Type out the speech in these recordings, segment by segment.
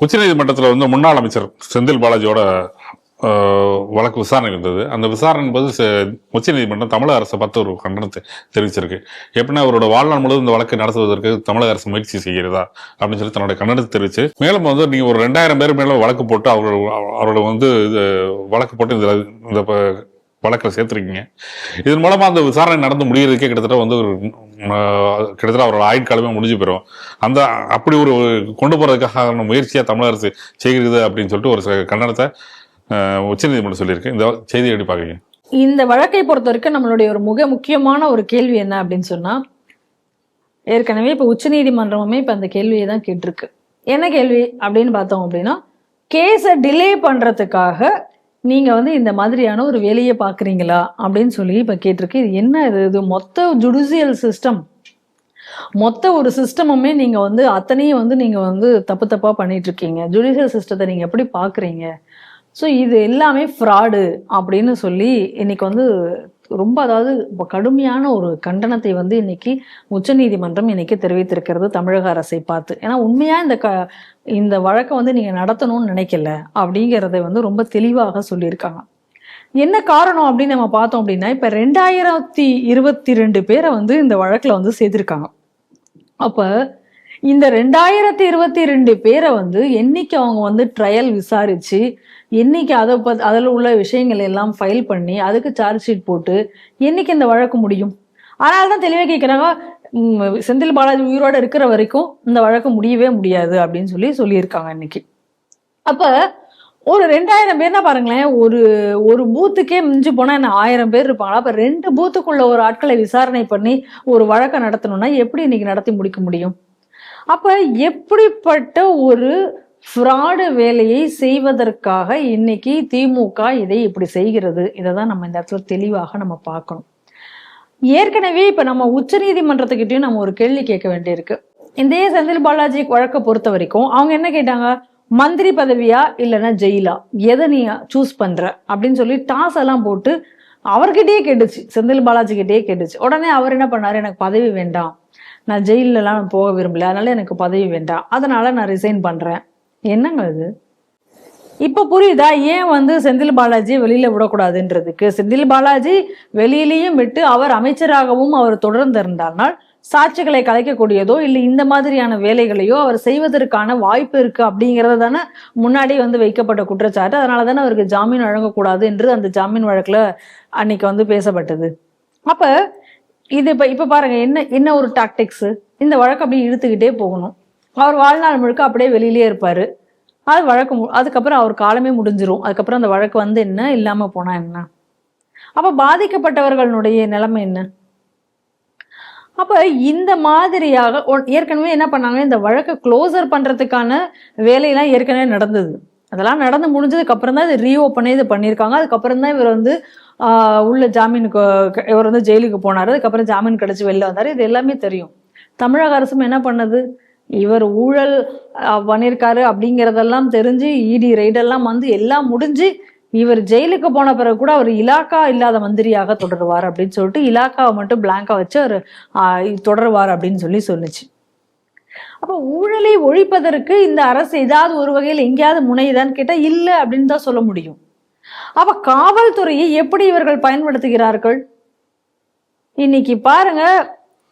உச்சநீதிமன்றத்தில் வந்து முன்னாள் அமைச்சர் செந்தில் பாலாஜியோட வழக்கு விசாரணை இருந்தது. அந்த விசாரணை போது செ- உச்சநீதிமன்றம் தமிழக அரசை பார்த்து ஒரு கண்டனத்தை தெரிவிச்சிருக்கு. எப்படின்னா அவரோட வாழ்நாள் முழுவதும் இந்த வழக்கு நடத்துவதற்கு தமிழக அரசு முயற்சி செய்கிறதா? அப்படின்னு சொல்லி தன்னுடைய கண்டனத்தை தெரிவிச்சு மேலும் வந்து நீங்க ஒரு ரெண்டாயிரம் பேர் மேலும் வழக்கு போட்டு அவரோட அவரோட வந்து இது வழக்கு போட்டு இந்த இந்த ப- வழக்கில் சேர்த்துருக்கீங்க. இதன் மூலமா அந்த விசாரணை நடந்து முடிகிறதுக்கே கிட்டத்தட்ட வந்து ஒரு கிட்டத்தட்ட அவரோட ஆயுட்காலமே முடிஞ்சு போயிடும் அந்த அப்படி ஒரு கொண்டு போகிறதுக்காக முயற்சியாக தமிழக அரசு செய்கிறது அப்படின்னு சொல்லிட்டு ஒரு சில கண்டனத்தை உச்சநீதிமன்றம் சொல்லியிருக்கு. இந்த செய்தி எப்படி பார்க்குறீங்க? இந்த வழக்கை பொறுத்த வரைக்கும் நம்மளுடைய ஒரு மிக முக்கியமான ஒரு கேள்வி என்ன அப்படின்னு சொன்னா ஏற்கனவே இப்போ உச்சநீதிமன்றமுமே இப்போ அந்த கேள்வியை தான் கேட்டிருக்கு. என்ன கேள்வி அப்படின்னு பார்த்தோம் அப்படின்னா கேஸை டிலே பண்றதுக்காக நீங்கள் வந்து இந்த மாதிரியான ஒரு வேலையை பார்க்குறீங்களா அப்படின்னு சொல்லி இப்போ கேட்டிருக்கு. இது என்ன இது? இது மொத்த ஜுடிஷியல் சிஸ்டம் மொத்த ஒரு சிஸ்டமுமே நீங்கள் வந்து அத்தனையும் வந்து நீங்கள் வந்து தப்பு தப்பாக பண்ணிகிட்ருக்கீங்க இருக்கீங்க. ஜுடிஷியல் சிஸ்டத்தை நீங்கள் எப்படி பார்க்குறீங்க ஸோ இது எல்லாமே ஃப்ராடு அப்படின்னு சொல்லி இன்னைக்கு வந்து ரொம்ப அதாவது கடுமையான ஒரு கண்டனத்தை வந்து இன்னைக்கு உச்சநீதிமன்றம் இன்னைக்கு தெரிவித்திருக்கிறது தமிழக அரசை பார்த்து. ஏன்னா உண்மையா இந்த க இந்த வழக்கை வந்து நீங்க நடத்தணும்னு நினைக்கல அப்படிங்கிறத வந்து ரொம்ப தெளிவாக சொல்லியிருக்காங்க. என்ன காரணம் அப்படின்னு நம்ம பார்த்தோம் அப்படின்னா இப்ப ரெண்டாயிரத்தி இருபத்தி ரெண்டு பேரை வந்து இந்த வழக்குல வந்து சேர்த்திருக்காங்க. அப்ப இந்த ரெண்டாயிரத்தி இருபத்தி ரெண்டு பேரை வந்து என்னைக்கு அவங்க வந்து ட்ரையல் விசாரிச்சு என்னைக்கு அதை பத் அதில் உள்ள விஷயங்கள் எல்லாம் ஃபைல் பண்ணி அதுக்கு சார்ஜ் ஷீட் போட்டு என்னைக்கு இந்த வழக்கு முடியும்? அதனால தான் தெளிவாக கேட்குறாங்க செந்தில் பாலாஜி உயிரோட இருக்கிற வரைக்கும் இந்த வழக்கு முடியவே முடியாது அப்படின்னு சொல்லி சொல்லியிருக்காங்க இன்னைக்கு. அப்போ ஒரு ரெண்டாயிரம் பேர் தான் பாருங்களேன் ஒரு ஒரு பூத்துக்கே மிஞ்சி போனால் என்ன ஆயிரம் பேர் இருப்பாங்களா? அப்போ ரெண்டு பூத்துக்குள்ள ஒரு ஆட்களை விசாரணை பண்ணி ஒரு வழக்கை நடத்தணும்னா எப்படி இன்னைக்கு நடத்தி முடிக்க முடியும்? அப்போ எப்படிப்பட்ட ஒரு ஃப்ராடு வேலையை செய்வதற்காக இன்னைக்கு திமுக இதை இப்படி செய்கிறது. இதை தான் நம்ம இந்த இடத்துல தெளிவாக நம்ம பார்க்கணும். ஏற்கனவே இப்போ நம்ம உச்சநீதிமன்றத்துக்கிட்டையும் நம்ம ஒரு கேள்வி கேட்க வேண்டியிருக்கு. இந்த செந்தில் பாலாஜி வழக்கை பொறுத்த வரைக்கும் அவங்க என்ன கேட்டாங்க? மந்திரி பதவியா இல்லைன்னா ஜெயிலா? எதை நீ சூஸ் பண்ற? அப்படின்னு சொல்லி டாஸ் எல்லாம் போட்டு அவர்கிட்டயே கேட்டுச்சு. செந்தில் பாலாஜி கிட்டயே கேட்டுச்சு. உடனே அவர் என்ன பண்ணாரு? எனக்கு பதவி வேண்டாம். நான் ஜெயிலெலாம் போக விரும்பல. அதனால எனக்கு பதவி வேண்டாம். அதனால நான் ரிசைன் பண்றேன். என்னங்க அது இப்போ புரியுதா? ஏன் வந்து செந்தில் பாலாஜி வெளியில் விடக்கூடாதுன்றதுக்கு? செந்தில் பாலாஜி வெளியிலையும் விட்டு அவர் அமைச்சராகவும் அவர் தொடர்ந்து இருந்தால் சாட்சிகளை கலைக்கக்கூடியதோ இல்லை இந்த மாதிரியான வேலைகளையோ அவர் செய்வதற்கான வாய்ப்பு இருக்கு அப்படிங்கிறது தானே முன்னாடி வந்து வைக்கப்பட்ட குற்றச்சாட்டு. அதனால தானே அவருக்கு ஜாமீன் வழங்கக்கூடாது என்று அந்த ஜாமீன் வழக்கில் அன்னைக்கு வந்து பேசப்பட்டது. அப்போ இது இப்போ இப்போ பாருங்க என்ன என்ன ஒரு டாக்டிக்ஸு இந்த வழக்கு அப்படியே இழுத்துக்கிட்டே போகணும். அவர் வாழ்நாள் முழுக்க அப்படியே வெளியிலே இருப்பார். அது வழக்கு அதுக்கப்புறம் அவர் காலமே முடிஞ்சிரும். அதுக்கப்புறம் அந்த வழக்கு வந்து என்ன? இல்லாமல் போனால் என்ன? அப்போ பாதிக்கப்பட்டவர்களுடைய நிலைமை என்ன? அப்போ இந்த மாதிரியாக ஏற்கனவே என்ன பண்ணாங்க? இந்த வழக்கை க்ளோசர் பண்ணுறதுக்கான வேலையெல்லாம் ஏற்கனவே நடந்தது. அதெல்லாம் நடந்து முடிஞ்சதுக்கு அப்புறம் தான் இது ரீஓப்பனே இது பண்ணியிருக்காங்க. அதுக்கப்புறம் தான் இவர் வந்து உள்ள ஜாமீனுக்கு க- இவர் வந்து ஜெயிலுக்கு போனாரு. அதுக்கப்புறம் ஜாமீன் கிடச்சி வெளில வந்தார். இது எல்லாமே தெரியும். தமிழக அரசும் என்ன பண்ணது? இவர் ஊழல் பண்ணியிருக்காரு அப்படிங்கிறதெல்லாம் தெரிஞ்சு இடி ரைடெல்லாம் வந்து எல்லாம் முடிஞ்சு இவர் ஜெயிலுக்கு போன பிறகு கூட அவர் இலாக்கா இல்லாத மந்திரியாக தொடருவார் அப்படின்னு சொல்லிட்டு இலாக்காவை மட்டும் பிளாங்கா வச்சு அவர் தொடருவார் அப்படின்னு சொல்லி சொல்லுச்சு. அப்போ ஊழலை ஒழிப்பதற்கு இந்த அரசு ஏதாவது ஒரு வகையில் எங்கேயாவது முனையுதான்னு கேட்டால் இல்லை அப்படின்னு தான் சொல்ல முடியும். அப்ப காவல்துறையை எப்படி இவர்கள் பயன்படுத்துகிறார்கள்? இன்னைக்கு பாருங்க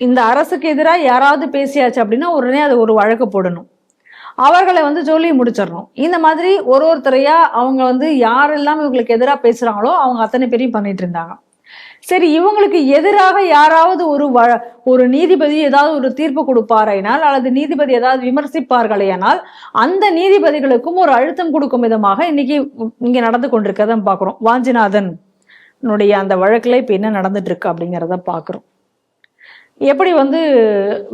இந்த அரசுக்கு எதிராக யாராவது பேசியாச்சு அப்படின்னா உடனே அது ஒரு வழக்கு போடணும். அவர்களை வந்து சொல்லி முடிச்சிடணும். இந்த மாதிரி ஒரு ஒருத்தரையா அவங்க வந்து யாரெல்லாம் இவங்களுக்கு எதிராக பேசுறாங்களோ அவங்க அத்தனை பேரையும் பண்ணிட்டு இருந்தாங்க. சரி இவங்களுக்கு எதிராக யாராவது ஒரு வ ஒரு நீதிபதி ஏதாவது ஒரு தீர்ப்பு கொடுப்பாரையினால் அல்லது நீதிபதி ஏதாவது விமர்சிப்பார்களேனால் அந்த நீதிபதிகளுக்கும் ஒரு அழுத்தம் கொடுக்கும் விதமாக இன்னைக்கு இங்க நடந்து கொண்டிருக்கிறத பார்க்குறோம். வாஞ்சிநாதன் அந்த வழக்குல இப்ப என்ன நடந்துட்டு இருக்கு அப்படிங்கிறத பார்க்குறோம். எப்படி வந்து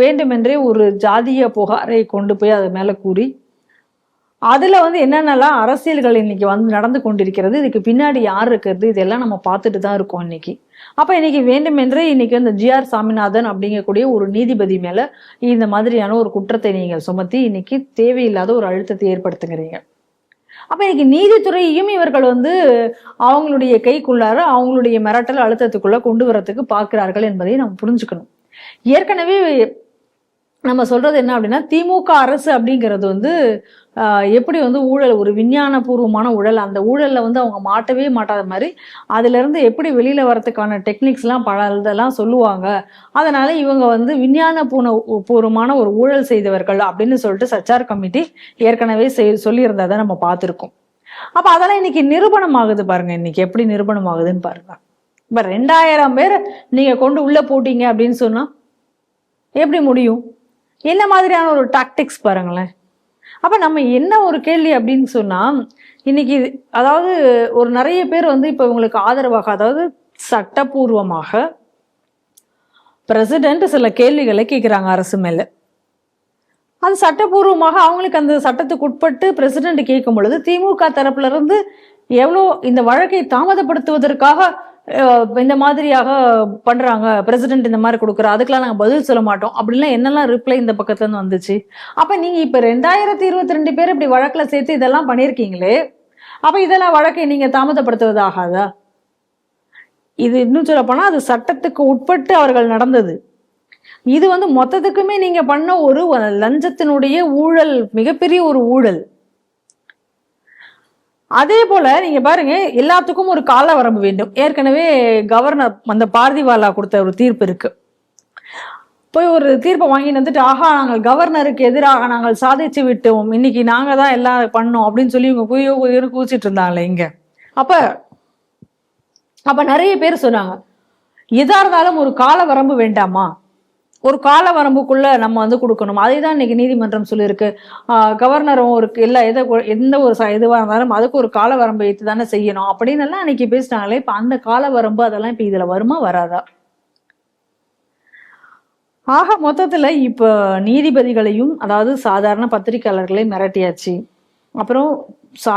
வேண்டுமென்றே ஒரு ஜாதிய புகாரை கொண்டு போய் அது மேலே கூறி அதில் வந்து என்னென்னலாம் அரசியல்கள் இன்னைக்கு வந்து நடந்து கொண்டிருக்கிறது இதுக்கு பின்னாடி யார் இருக்கிறது இதெல்லாம் நம்ம பார்த்துட்டு தான் இருக்கோம் இன்னைக்கு. அப்போ இன்னைக்கு வேண்டுமென்றே இன்னைக்கு இந்த ஜிஆர் சாமிநாதன் அப்படிங்கக்கூடிய ஒரு நீதிபதி மேலே இந்த மாதிரியான ஒரு குற்றத்தை நீங்கள் சுமத்தி இன்னைக்கு தேவையில்லாத ஒரு அழுத்தத்தை ஏற்படுத்துகிறீங்க. அப்போ இன்னைக்கு நீதித்துறையையும் இவர்கள் வந்து அவங்களுடைய கைக்குள்ளார அவங்களுடைய மிரட்டல் அழுத்தத்துக்குள்ளே கொண்டு வரத்துக்கு பார்க்கிறார்கள் என்பதை நம்ம புரிஞ்சுக்கணும். ஏற்கனவே நம்ம சொல்றது என்ன அப்படின்னா திமுக அரசு அப்படிங்கிறது வந்து ஆஹ், எப்படி வந்து ஊழல் ஒரு விஞ்ஞானபூர்வமான ஊழல் அந்த ஊழல்ல வந்து அவங்க மாட்டவே மாட்டாத மாதிரி அதுல இருந்து எப்படி வெளியில வரத்துக்கான டெக்னிக்ஸ்லாம் பல இதெல்லாம் சொல்லுவாங்க. அதனால இவங்க வந்து விஞ்ஞான பூன பூர்வமான ஒரு ஊழல் செய்தவர்கள் அப்படின்னு சொல்லிட்டு சச்சார் கமிட்டி ஏற்கனவே செய் சொல்லியிருந்ததை நம்ம பார்த்துருக்கோம். அப்போ அதெல்லாம் இன்னைக்கு நிரூபணம் ஆகுது பாருங்க. இன்னைக்கு எப்படி நிரூபணம் ஆகுதுன்னு பாருங்க. இப்போ ரெண்டாயிரம் பேர் நீங்கள் கொண்டு உள்ளே போட்டீங்க அப்படின்னு சொன்னால் எப்படி முடியும்? என்ன மாதிரியான ஒரு டாக்டிக்ஸ் பாருங்களேன். அப்போ நம்ம என்ன ஒரு கேள்வி அப்படின்னு சொன்னால் இன்னைக்கு அதாவது ஒரு நிறைய பேர் வந்து இப்போ இவங்களுக்கு ஆதரவாக அதாவது சட்டப்பூர்வமாக பிரசிடென்ட் சில கேள்விகளை கேட்குறாங்க அரசு மேல. அது சட்டப்பூர்வமாக அவங்களுக்கு அந்த சட்டத்துக்கு உட்பட்டு பிரசிடென்ட் கேட்கும் பொழுது திமுக தரப்புல இருந்து எவ்வளோ இந்த வழக்கை தாமதப்படுத்துவதற்காக இந்த மாதிரியாக பண்றாங்க. பிரசிடென்ட் இந்த மாதிரி கொடுக்குறா. அதுக்கெல்லாம் நாங்கள் பதில் சொல்ல மாட்டோம். அப்படிலாம் என்னெல்லாம் ரிப்ளை இந்த பக்கத்துல இருந்து வந்துச்சு? அப்ப நீங்க இப்ப ரெண்டாயிரத்தி இருபத்தி ரெண்டு பேர் இப்படி வழக்குல சேர்த்து இதெல்லாம் பண்ணியிருக்கீங்களே? அப்ப இதெல்லாம் வழக்கை நீங்க தாமதப்படுத்துவது ஆகாதா இது இன்னும் சொல்ல போனா அது சட்டத்துக்கு உட்பட்டு அவர்கள் நடந்தது. இது வந்து மொத்தத்துக்குமே நீங்க பண்ண ஒரு லஞ்சத்தினுடைய ஊழல் மிகப்பெரிய ஒரு ஊழல். அதே போல நீங்க பாருங்க எல்லாத்துக்கும் ஒரு கால வரம்பு வேண்டும். ஏற்கனவே கவர்னர் அந்த பாரதிவாலா கொடுத்த ஒரு தீர்ப்பு இருக்கு. போய் ஒரு தீர்ப்பை வாங்கிட்டு வந்துட்டு ஆஹா நாங்கள் கவர்னருக்கு எதிராக நாங்கள் சாதிச்சு விட்டோம். இன்னைக்கு நாங்க தான் எல்லாம் பண்ணோம். அப்படின்னு சொல்லி இவங்க குயோ குயோன்னு கூச்சிட்டு இருந்தாங்களே இங்க. அப்ப அப்ப நிறைய பேர் சொன்னாங்க எதா இருந்தாலும் ஒரு கால வரம்பு வேண்டாமா? ஒரு கால வரம்புக்குள்ள நம்ம வந்து கொடுக்கணும். அதை தான் இன்னைக்கு நீதிமன்றம் சொல்லியிருக்கு. ஆஹ் கவர்னரும் ஒரு எல்லா எதை எந்த ஒரு இதுவாக இதுவா இருந்தாலும் அதுக்கு ஒரு கால வரம்பு வைத்து தானே செய்யணும். அப்படின்னு எல்லாம் அன்னைக்கு பேசினாங்களே இப்ப அந்த கால வரம்பு அதெல்லாம் இப்ப இதுல வருமா வராதா? ஆக மொத்தத்துல இப்ப நீதிபதிகளையும் அதாவது சாதாரண பத்திரிக்கையாளர்களையும் மிரட்டியாச்சு. அப்புறம் சா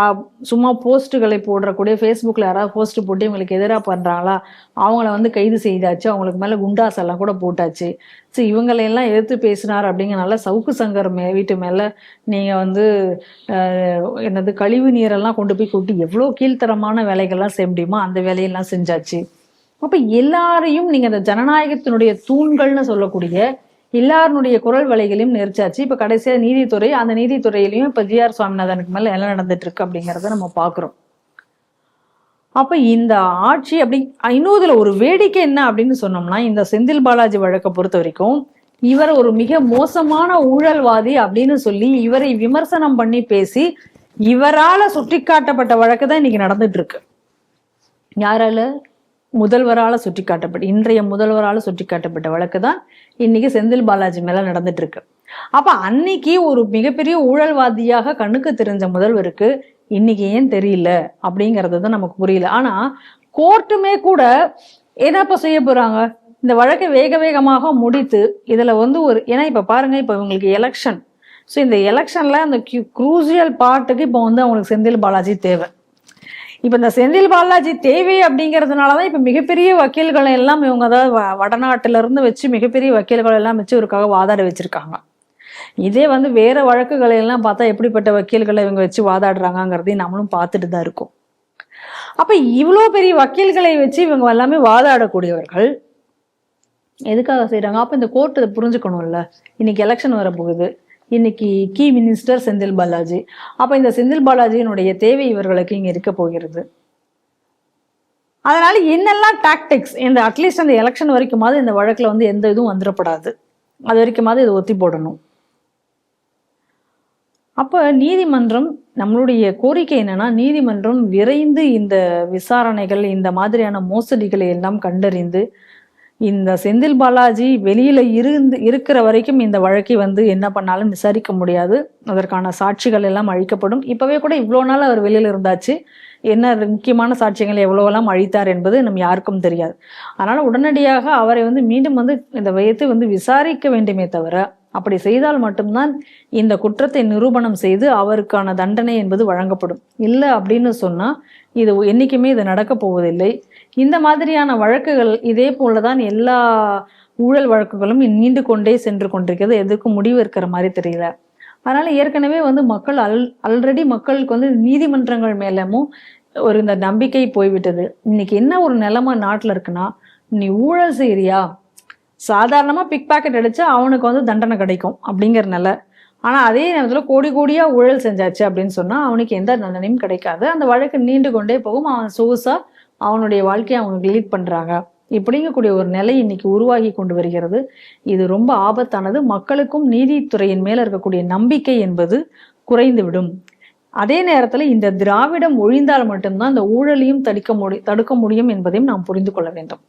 சும்மா போஸ்ட்டுகளை போடுறக்கூடிய ஃபேஸ்புக்கில் யாராவது போஸ்ட் போட்டு இவங்களுக்கு எதிராக பண்ணுறாங்களா அவங்கள வந்து கைது செய்தாச்சு. அவங்களுக்கு மேலே குண்டாஸ் எல்லாம் கூட போட்டாச்சு. ஸோ இவங்களையெல்லாம் எதிர்த்து பேசினார் அப்படிங்கிறனால சவுக்கு சங்கர் மே வீட்டு மேலே நீங்கள் வந்து என்னது கழிவு நீரெல்லாம் கொண்டு போய் கொட்டி எவ்வளோ கீழ்த்தரமான வேலைகள்லாம் செய்ய முடியுமோ அந்த வேலையெல்லாம் செஞ்சாச்சு. அப்போ எல்லாரையும் நீங்கள் அந்த ஜனநாயகத்தினுடைய தூண்கள்னு சொல்லக்கூடிய எல்லாருடைய குரல் வலைகளையும் நெரிச்சாச்சு. இப்ப கடைசியா நீதித்துறை அந்த நீதித்துறையிலையும் இப்ப ஜி ஆர் சுவாமிநாதனுக்கு மேல என்ன நடந்துட்டு இருக்கு அப்படிங்கறத நம்ம பாக்குறோம். அப்ப இந்த ஆட்சி அப்படி இன்னும் ஒரு வேடிக்கை என்ன அப்படின்னு சொன்னோம்னா இந்த செந்தில் பாலாஜி வழக்கை பொறுத்த வரைக்கும் இவர் ஒரு மிக மோசமான ஊழல்வாதி அப்படின்னு சொல்லி இவரை விமர்சனம் பண்ணி பேசி இவரால சுட்டிக்காட்டப்பட்ட வழக்கு தான் இன்னைக்கு நடந்துட்டு இருக்கு யாரால? முதல்வரால் சுட்டி காட்டப்பட்ட இன்றைய முதல்வரால் சுட்டி காட்டப்பட்ட வழக்கு தான் இன்னைக்கு செந்தில் பாலாஜி மேலே நடந்துட்டு இருக்கு அப்போ அன்னைக்கு ஒரு மிகப்பெரிய ஊழல்வாதியாக கண்ணுக்கு தெரிஞ்ச முதல்வருக்கு இன்னைக்கு ஏன் தெரியல அப்படிங்கறது தான் நமக்கு புரியல. ஆனால் கோர்ட்டுமே கூட என்னப்ப செய்ய போகிறாங்க இந்த வழக்கை வேக வேகமாக முடித்து இதில் வந்து ஒரு ஏன்னா இப்போ பாருங்க இப்போ இவங்களுக்கு எலெக்ஷன் ஸோ இந்த எலெக்ஷனில் அந்த க்யூ க்ரூசியல் பார்ட்டுக்கு இப்போ வந்து அவங்களுக்கு செந்தில் பாலாஜி தேவை. இப்போ இந்த செந்தில் பாலாஜி தேவை அப்படிங்கிறதுனாலதான் இப்போ மிகப்பெரிய வக்கீல்களை எல்லாம் இவங்க அதாவது வ- வச்சு மிகப்பெரிய வக்கீல்களை எல்லாம் வச்சு இவருக்காக வாதாட வச்சுருக்காங்க. இதே வந்து வேறு வழக்குகளை எல்லாம் பார்த்தா எப்படிப்பட்ட வக்கீல்களை இவங்க வச்சு வாதாடுறாங்கங்கிறதையும் நம்மளும் பார்த்துட்டு தான் இருக்கோம். அப்போ இவ்வளோ பெரிய வக்கீல்களை வச்சு இவங்க எல்லாமே வாதாடக்கூடியவர்கள் எதுக்காக செய்கிறாங்க அப்போ இந்த கோர்ட்டு புரிஞ்சுக்கணும்ல. இன்னைக்கு எலெக்ஷன் வரப்போகுது. இன்னைக்கு கீ மினிஸ்டர் செந்தில் பாலாஜி. அப்ப இந்த செந்தில் பாலாஜியினுடைய தேவை இவர்களுக்கு இங்க இருக்க போகிறது. அதனால என்னெல்லாம் டாக்டிக்ஸ் இந்த அட்லீஸ்ட் அந்த எலெக்ஷன் வரைக்குமாவது இந்த வழக்குல வந்து எந்த இதுவும் வந்துடப்படாது. அது வரைக்குமாவது இதை ஒத்தி போடணும். அப்ப நீதிமன்றம் நம்மளுடைய கோரிக்கை என்னன்னா நீதிமன்றம் விரைந்து இந்த விசாரணைகள் இந்த மாதிரியான மோசடிகளை எல்லாம் கண்டறிந்து இந்த செந்தில் பாலாஜி வெளியில் இருந்து இருக்கிற வரைக்கும் இந்த வழக்கை வந்து என்ன பண்ணாலும் விசாரிக்க முடியாது. அதற்கான சாட்சிகள் எல்லாம் அழிக்கப்படும். இப்போவே கூட இவ்வளோ நாள் அவர் வெளியில் இருந்தாச்சு. என்ன முக்கியமான சாட்சியங்களை எவ்வளவெல்லாம் அழித்தார் என்பது நம்ம யாருக்கும் தெரியாது. அதனால் உடனடியாக அவரை வந்து மீண்டும் வந்து இந்த வயத்தை வந்து விசாரிக்க வேண்டுமே தவிர அப்படி செய்தால் மட்டும்தான் இந்த குற்றத்தை நிரூபணம் செய்து அவருக்கான தண்டனை என்பது வழங்கப்படும். இல்லை அப்படின்னு சொன்னால் இது என்றைக்குமே இது நடக்கப் போவதில்லை. இந்த மாதிரியான வழக்குகள் இதே போலதான் எல்லா ஊழல் வழக்குகளும் நீண்டு கொண்டே சென்று கொண்டிருக்கிறது. எதுக்கும் முடிவு இருக்கிற மாதிரி தெரியல. அதனால ஏற்கனவே வந்து மக்கள் அல் ஆல்ரெடி மக்களுக்கு வந்து நீதிமன்றங்கள் மேலமும் ஒரு இந்த நம்பிக்கை போய்விட்டது. இன்னைக்கு என்ன ஒரு நிலைமை நாட்டில் இருக்குன்னா நீ ஊழல் செய்யறியா சாதாரணமாக பிக் பாக்கெட் அடிச்சா அவனுக்கு வந்து தண்டனை கிடைக்கும் அப்படிங்கிற நில ஆனால் அதே நேரத்தில் கோடி கோடியாக ஊழல் செஞ்சாச்சு அப்படின்னு சொன்னால் அவனுக்கு எந்த தண்டனையும் கிடைக்காது. அந்த வழக்கு நீண்டு கொண்டே போகும். அவன் சொகுசா அவனுடைய வாழ்க்கையை அவங்க லீட் பண்ணுறாங்க இப்படிங்கக்கூடிய ஒரு நிலை இன்னைக்கு உருவாகி கொண்டு வருகிறது. இது ரொம்ப ஆபத்தானது. மக்களுக்கும் நீதித்துறையின் மேல இருக்கக்கூடிய நம்பிக்கை என்பது குறைந்துவிடும். அதே நேரத்தில் இந்த திராவிடம் ஒழிந்தால் மட்டும்தான் இந்த ஊழலையும் தடுக்க முடி தடுக்க முடியும் என்பதையும் நாம் புரிந்து கொள்ள வேண்டும்.